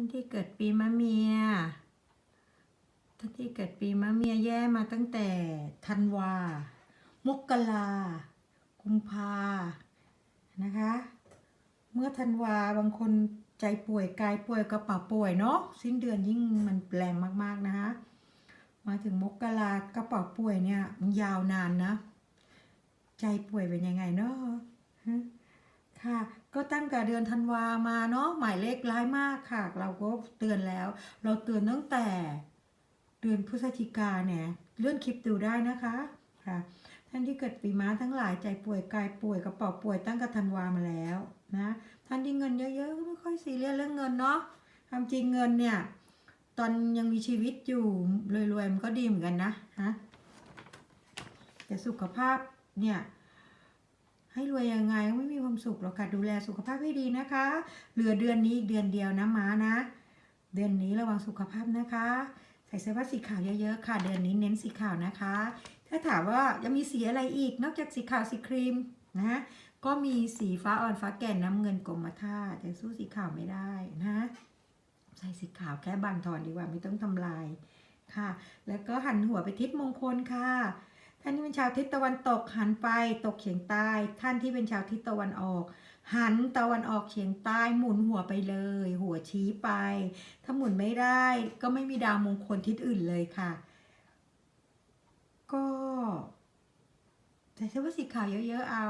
านที่เกิดปีมะเมีย ท่านที่เกิดปีมะเมียแย่มาตั้งแต่ธันวา มกรากุมภา นะคะ เมื่อธันวาบางคนใจป่วยกายป่วยกระเป๋าป่วยเนาะสิ้นเดือนยิ่งมันแรงมากๆนะคะ มาถึงมกรากระเป๋าป่วยเนี่ยมันยาวนานนะ ใจป่วยเป็นยังไงเนาะฮะค่ะ ก็ตั้งแต่เดือนธันวามาเนาะหมายเลขร้ายมากค่ะ เราก็เตือนแล้ว เราเตือนตั้งแต่เดือนพฤศจิกาเนี่ยเลื่อนคลิปดูได้นะคะค่ะท่านที่เกิดปีม้าทั้งหลายใจป่วยกายป่วยกระเป๋าป่วยตั้งแต่ธันวามาแล้วนะท่านที่เงินเยอะๆก็ไม่ค่อยซีเรียสเรื่องเงินเนาะความจริงเงินเนี่ยตอนยังมีชีวิตอยู่รวยๆมันก็ดีเหมือนกันนะฮะแต่สุขภาพเนี่ย ให้รวยยังไงก็ไม่มีความสุขหรอกค่ะดูแลสุขภาพให้ดีนะคะ เหลือเดือนนี้อีกเดือนเดียวนะม้านะ เดือนนี้ระวังสุขภาพนะคะ ใส่เสื้อผ้าสีขาวเยอะๆค่ะ เดือนนี้เน้นสีขาวนะคะ ถ้าถามว่ายังมีสีอะไรอีก นอกจากสีขาวสีครีมนะฮะก็มีสีฟ้าอ่อนฟ้าแก่นน้ำเงินกรมท่าแต่สู้สีขาวไม่ได้นะใส่สีขาวแค่บางทอนดีกว่าไม่ต้องทำลายค่ะ แล้วก็หันหัวไปทิศมงคลค่ะ ท่านที่เป็นชาวทิศตะวันตกหันไปตกเฉียงใต้ ท่านที่เป็นชาวทิศตะวันออก หันตะวันออกเฉียงใต้หมุนหัวไปเลย หัวชี้ไป ถ้าหมุนไม่ได้ก็ไม่มีดาวมงคลทิศอื่นเลยค่ะ ก็ใส่เสื้อผ้าสีขาวเยอะๆเอา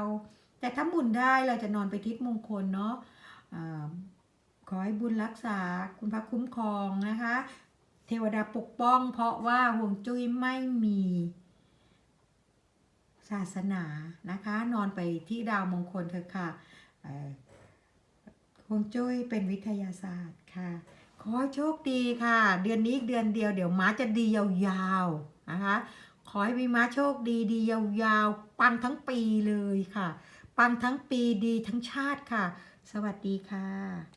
แต่ถ้าหมุนได้เราจะนอนไปทิศมงคลเนาะอขอให้บุญรักษาคุณพระคุ้มครองนะคะ เทวดาปกป้อง เพราะว่าห่วงจุ้ยไม่มี ศาสนานะคะ นอนไปที่ดาวมงคลเถอะค่ะเอ่อห่วงจุ้ยเป็นวิทยาศาสตร์ค่ะ ขอให้โชคดีค่ะ เดือนนี้อีกเดือนเดียวเดี๋ยวม้าจะดียาวๆนะคะ ขอให้พี่ม้าโชคดีดียาวๆ ปังทั้งปีเลยค่ะ ปังทั้งปีดีทั้งชาติค่ะ สวัสดีค่ะ